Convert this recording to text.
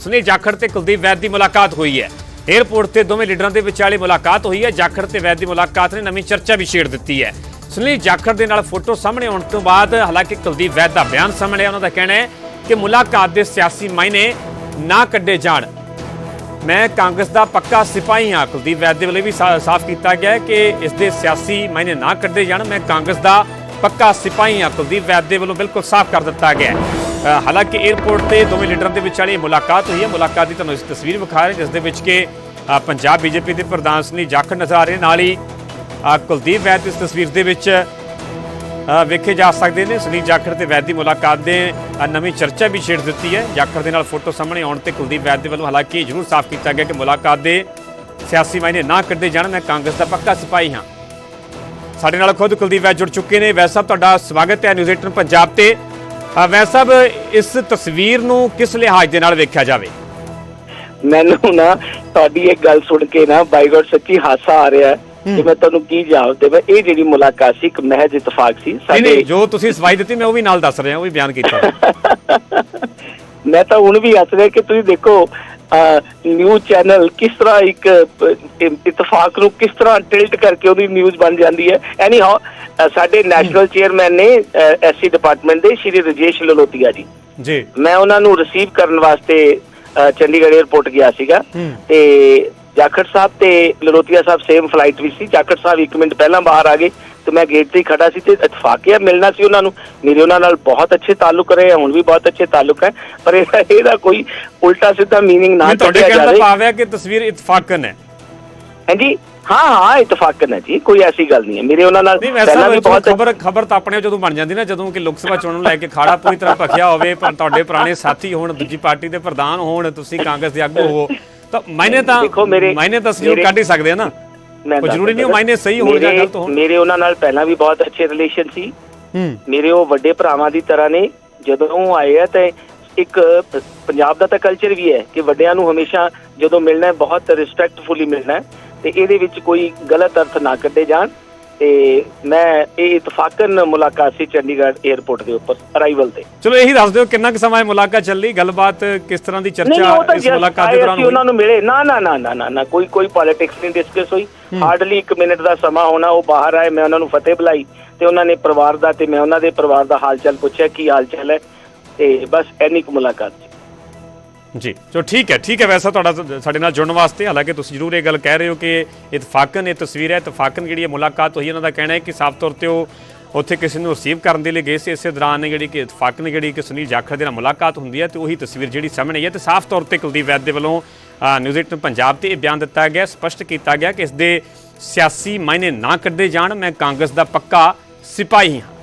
ਸੁਨੀਲ ਜਾਖੜ ਤੇ ਕੁਲਦੀਪ ਵੈਦ ਦੀ ਮੁਲਾਕਾਤ ਹੋਈ ਹੈ। 에ਅਰਪੋਰਟ ਤੇ ਦੋਵੇਂ ਲੀਡਰਾਂ ਦੇ ਵਿਚਾਲੇ ਮੁਲਾਕਾਤ ਹੋਈ ਹੈ। ਜਾਖੜ ਤੇ ਵੈਦ ਦੀ ਮੁਲਾਕਾਤ ਨੇ ਨਵੀਂ ਚਰਚਾ ਵੀ ਛੇੜ ਦਿੱਤੀ ਹੈ। ਸੁਨੀਲ ਜਾਖੜ ਦੇ ਨਾਲ ਫੋਟੋ ਸਾਹਮਣੇ ਆਉਣ ਤੋਂ ਬਾਅਦ ਹਾਲਾਂਕਿ ਕੁਲਦੀਪ ਵੈਦ ਦਾ ਬਿਆਨ ਸਾਹਮਣੇ ਆਇਆ, ਉਹਨਾਂ ਦਾ ਕਹਿਣਾ ਹੈ ਕਿ ਮੁਲਾਕਾਤ ਦੇ ਸਿਆਸੀ ਮਾਇਨੇ ਨਾ ਕੱਢੇ ਜਾਣ। ਮੈਂ ਕਾਂਗਰਸ ਦਾ ਪੱਕਾ ਸਿਪਾਹੀ ਹਾਂ। ਕੁਲਦੀਪ ਵੈਦ ਦੇ ਵੱਲੋਂ ਵੀ ਸਾਫ਼ ਕੀਤਾ ਗਿਆ ਕਿ ਇਸ ਦੇ ਸਿਆਸੀ ਮਾਇਨੇ ਨਾ ਕੱਢੇ ਜਾਣ। ਮੈਂ ਕਾਂਗਰਸ ਦਾ ਪੱਕਾ ਸਿਪਾਹੀ ਹਾਂ। ਕੁਲਦੀਪ ਵੈਦ ਦੇ ਵੱਲੋਂ ਬਿਲਕੁਲ ਸਾਫ਼ ਕਰ ਦਿੱਤਾ ਗਿਆ ਹੈ। ਹਾਲਾਂਕਿ 에ਅਰਪੋਰਟ ਤੇ ਦੋਵੇਂ ਲੀਡਰਾਂ ਦੇ ਵਿਚਾਲੇ ਮੁਲਾਕਾਤ ਹੋਈ ਹੈ। ਮੁਲਾਕਾਤ ਦੀ ਤੁਹਾਨੂੰ ਇਸ ਤਸਵੀਰ ਵਿਖਾ ਰਹੇ ਜਿਸ ਦੇ ਵਿੱਚ ਕਿ ਅ, ਪੰਜਾਬ ਬੀਜੇਪੀ ਦੇ ਪ੍ਰਧਾਨ ਸੁਨੀਲ ਜਾਖੜ ਨਜ਼ਰ ਆ ਰਹੇ ਨਾਲ ਹੀ ਕੁਲਦੀਪ ਵੈਦ ਇਸ ਤਸਵੀਰ ਦੇ ਵਿੱਚ ਵੇਖੇ ਜਾ ਸਕਦੇ ਨੇ। ਸੁਨੀਲ ਜਾਖੜ ਤੇ ਵੈਦ ਦੀ ਮੁਲਾਕਾਤ ਦੇ ਨਵੀਂ ਚਰਚਾ ਵੀ ਛੇੜ ਦਿੱਤੀ ਹੈ। ਜਾਖੜ ਦੇ ਨਾਲ ਫੋਟੋ ਸਾਹਮਣੇ ਆਉਣ ਤੇ ਕੁਲਦੀਪ ਵੈਦ ਦੇ ਵੱਲੋਂ ਹਾਲਾਂਕਿ ਜ਼ਰੂਰ ਸਾਫ਼ ਕੀਤਾ ਗਿਆ ਕਿ ਮੁਲਾਕਾਤ ਦੇ ਸਿਆਸੀ ਮਾਇਨੇ ਨਾ ਕੱਢੇ ਜਾਣ। ਮੈਂ ਕਾਂਗਰਸ ਦਾ ਪੱਕਾ ਸਿਪਾਹੀ ਹਾਂ। ਸਾਡੇ ਨਾਲ ਖੁਦ ਕੁਲਦੀਪ ਵੈਦ ਜੁੜ ਚੁੱਕੇ ਨੇ। ਵੈਦ ਸਾਹਿਬ ਤੁਹਾਡਾ ਸਵਾਗਤ ਹੈ। ਨਿਊਜ਼ 18 ਪੰਜਾਬ ਤੇ। ਵੈਦ ਸਾਹਿਬ ਇਸ ਤਸਵੀਰ ਨੂੰ ਕਿਸ ਲਿਹਾਜ਼ ਦੇ ਨਾਲ ਵੇਖਿਆ ਜਾਵੇ? ਮੈਨੂੰ ਨਾ ਤੁਹਾਡੀ ਇਹ ਗੱਲ ਸੁਣ ਕੇ ਨਾ ਬਾਈ ਗॉड ਸੱਚੀ ਹਾਸਾ ਆ ਰਿਹਾ ਹੈ ਕਿ ਮੈਂ ਤੁਹਾਨੂੰ ਕੀ ਜਵਾਬ ਦੇਵਾਂ। ਇਹ ਜਿਹੜੀ ਮੁਲਾਕਾਤ ਸੀ ਇੱਕ ਮਹਿਜ ਇਤਫਾਕ ਸੀ। ਨਹੀਂ ਜੋ ਤੁਸੀਂ ਸਵਾਈ ਦਿੱਤੀ ਮੈਂ ਉਹ ਵੀ ਨਾਲ ਦੱਸ ਰਿਹਾ ਉਹ ਵੀ ਬਿਆਨ ਕੀਤਾ। ਮੈਂ ਤਾਂ ਹੁਣ ਵੀ ਹੱਸ ਰਿਹਾ ਕਿ ਤੁਸੀਂ ਦੇਖੋ ਨਿਊਜ਼ ਚੈਨਲ ਕਿਸ ਤਰ੍ਹਾਂ ਇੱਕ ਇਤਫਾਕ ਨੂੰ ਕਿਸ ਤਰ੍ਹਾਂ ਟਿਲਟ ਕਰਕੇ ਉਹਦੀ ਨਿਊਜ਼ ਬਣ ਜਾਂਦੀ ਹੈ? ਐਨੀ ਹਾਉ ਸਾਡੇ ਨੈਸ਼ਨਲ ਚੇਅਰਮੈਨ ਨੇ ਐਸਸੀ ਡਿਪਾਰਟਮੈਂਟ ਦੇ ਸ਼੍ਰੀ ਰਜੇਸ਼ ਲਲੋਤੀਆ ਜੀ। ਜੀ। ਮੈਂ ਉਹਨਾਂ ਨੂੰ ਰਿਸੀਵ ਕਰਨ ਵਾਸਤੇ ਚੰਡੀਗੜ੍ਹ 에ਅਰਪੋਰਟ ਗਿਆ ਸੀਗਾ। ਤੇ ਜਾਖੜ ਸਾਹਿਬ ਤੇ ਲਲੋਤੀਆ ਸਾਹਿਬ ਸੇਮ ਫਲਾਈਟ ਵਿੱਚ ਸੀ। ਜਾਖੜ ਸਾਹਿਬ 1 ਮਿੰਟ ਪਹਿਲਾਂ ਬਾਹਰ ਆ ਗਏ। ਤੇ ਮੈਂ ਗੇਟ ਤੇ ਖੜਾ ਸੀ ਤੇ ਇਤਫਾਕ ਮਿਲਣਾ ਸੀ ਉਹਨਾਂ ਨੂੰ। ਮੇਰੇ ਉਹਨਾਂ ਨਾਲ ਬਹੁਤ ਅੱਛੇ ਤਾਲੁਕ ਰਹੇ ਹੁਣ ਵੀ ਬਹੁਤ ਅੱਛੇ ਤਾਲੁਕ ਹੈ ਪਰ ਇਹਦਾ ਕੋਈ ਉਲਟਾ ਸਿੱਧਾ ਮੀਨਿੰਗ ਨਾ ਤੁਹਾਡੇ ਕਹਿਣ ਦਾ ਭਾਵ ਹੈ ਕਿ ਤਸਵੀਰ ਇਤਫਾਕਨ ਹੈ। ਹਾਂਜੀ? ਹਾਂ ਹਾਂ ਇਤਫਾਕਨ ਹੈ ਜੀ ਕੋਈ ਐਸੀ ਗੱਲ ਨਹੀਂ ਹੈ। ਮੇਰੇ ਉਹਨਾਂ ਨਾਲ ਪਹਿਲਾਂ ਵੀ ਬਹੁਤ ਖਬਰ ਖਬਰ ਤਾਂ ਆਪਣੇ ਜਦੋਂ ਬਣ ਜਾਂਦੀ ਨਾ ਜਦੋਂ ਕਿ ਲੋਕ ਸਭਾ ਚੋਣ ਨੂੰ ਲੈ ਕੇ ਖਾੜਾ ਪੂਰੀ ਤਰ੍ਹਾਂ ਭਖਿਆ ਹੋਵੇ ਪਰ ਤੁਹਾਡੇ ਪੁਰਾਣੇ ਸਾਥੀ ਹੋਣ ਦੂਜੀ ਪਾਰਟੀ ਦੇ ਪ੍ਰਧਾਨ ਹੋਣ ਤੁਸੀਂ ਕਾਂਗਰਸ ਦੇ ਆਗੂ ਹੋ ਤਾਂ ਮੈਨੇ ਤਾਂ ਮੈਨੇ ਤਸਵੀਰ ਕੱਢ ਹੀ ਸਕਦੇ ਆ ਨਾ। ਮੈਂ ਜ਼ਰੂਰੀ ਨਹੀਂ ਉਹ। ਮਾਇਨੇ ਸਹੀ ਹੋਣ ਜਾਂ ਮੇਰੇ- ਗਲਤ ਹੋਣ। ਮੇਰੇ ਉਹਨਾਂ ਨਾਲ ਪਹਿਲਾਂ ਵੀ ਬਹੁਤ ਅੱਛੇ ਰਿਲੇਸ਼ਨ ਸੀ। ਹੂੰ। ਮੇਰੇ ਉਹ ਵੱਡੇ ਭਰਾਵਾਂ ਦੀ ਤਰ੍ਹਾਂ ਨੇ। ਜਦੋਂ ਉਹ ਆਏ ਆ ਤੇ ਇੱਕ ਪੰਜਾਬ ਦਾ ਤਾਂ ਕਲਚਰ ਵੀ ਹੈ ਕਿ ਵੱਡਿਆਂ ਨੂੰ ਹਮੇਸ਼ਾ ਜਦੋਂ ਮਿਲਣਾ ਹੈ ਬਹੁਤ ਰਿਸਪੈਕਟਫੁਲੀ ਮਿਲਣਾ ਹੈ ਤੇ ਇਹਦੇ ਵਿੱਚ ਕੋਈ ਗਲਤ ਅਰਥ ਨਾ ਕੱਢੇ ਜਾਣ। ਤੇ ਮੈਂ ਇਹ ਇਤਫਾਕਨ ਮੁਲਾਕਾਤ ਸੀ ਚੰਡੀਗੜ੍ਹ 에ਅਰਪੋਰਟ ਦੇ ਉੱਪਰ ਅਰਾਈਵਲ ਤੇ। ਚਲੋ ਇਹੀ ਦੱਸ ਦਿਓ ਕਿੰਨਾ ਕੁ ਸਮਾਂ ਇਹ ਮੁਲਾਕਾਤ ਚੱਲੀ? ਗੱਲਬਾਤ ਕਿਸ ਤਰ੍ਹਾਂ ਦੀ ਚਰਚਾ ਇਸ ਮੁਲਾਕਾਤ ਦੇ ਦੌਰਾਨ ਹੋਈ? ਉਹਨਾਂ ਨੂੰ ਮਿਲੇ। ਨਾ ਨਾ ਨਾ ਨਾ ਨਾ ਨਾ ਕੋਈ ਕੋਈ ਪੋਲਿਟਿਕਸ ਨਹੀਂ ਡਿਸਕਸ ਹੋਈ। ਹਾਰਡਲੀ 1 ਮਿੰਟ ਦਾ ਸਮਾਂ ਹੋਣਾ ਉਹ ਬਾਹਰ ਆਏ ਮੈਂ ਉਹਨਾਂ ਨੂੰ ਫਤਿਹ ਬੁਲਾਈ ਤੇ ਉਹਨਾਂ ਨੇ ਪਰਿਵਾਰ ਦਾ ਤੇ ਮੈਂ ਉਹਨਾਂ ਦੇ ਪਰਿਵਾਰ ਦਾ ਹਾਲ ਚਾਲ ਪੁੱਛਿਆ ਕੀ ਹਾਲ ਚਾਲ ਹੈ? ਤੇ ਬਸ ਐਨੀ ਕੁ ਮੁਲਾਕਾਤ ਸੀ। ਜੀ। ਚਲੋ ਠੀਕ ਹੈ ਠੀਕ ਹੈ ਵੈਸਾ ਤੁਹਾਡਾ ਸਾਡੇ ਨਾਲ ਜੁੜਨ ਵਾਸਤੇ। ਹਾਲਾਂਕਿ ਤੁਸੀਂ ਜ਼ਰੂਰ ਇਹ ਗੱਲ ਕਹਿ ਰਹੇ ਹੋ ਕਿ ਇਤਫਾਕਨ, ਇਹ ਤਸਵੀਰ ਹੈ, ਇਤਫਾਕਨ ਜਿਹੜੀ ਇਹ ਮੁਲਾਕਾਤ ਹੋਈ ਉਹਨਾਂ ਦਾ ਕਹਿਣਾ ਹੈ ਕਿ ਸਾਫ਼ ਤੌਰ ਤੇ ਉਹ ਉੱਥੇ ਕਿਸੇ ਨੂੰ ਰਿਸੀਵ ਕਰਨ ਦੇ ਲਈ ਗਏ ਸੀ। ਇਸੇ ਦੌਰਾਨ ਜਿਹੜੀ ਕਿ ਇਤਫਾਕਨ ਜਿਹੜੀ ਕਿ ਸੁਨੀਲ ਜਾਖੜ ਦੇ ਨਾਲ ਮੁਲਾਕਾਤ ਹੁੰਦੀ ਹੈ ਤੇ ਉਹੀ ਤਸਵੀਰ ਜਿਹੜੀ ਸਾਹਮਣੇ ਆਈ ਹੈ ਤੇ ਸਾਫ਼ ਤੌਰ ਤੇ ਕੁਲਦੀਪ ਵੈਦ ਦੇ ਵੱਲੋਂ ਨਿਊਜ਼ 18 ਪੰਜਾਬ ਤੇ ਇਹ ਬਿਆਨ ਦਿੱਤਾ ਗਿਆ, ਸਪਸ਼ਟ ਕੀਤਾ ਗਿਆ ਕਿ ਇਸ ਦੇ ਸਿਆਸੀ ਮਾਇਨੇ ਨਾ ਕੱਢੇ ਜਾਣ। ਮੈਂ ਕਾਂਗਰਸ ਦਾ ਪੱਕਾ ਸਿਪਾਹੀ ਹਾਂ।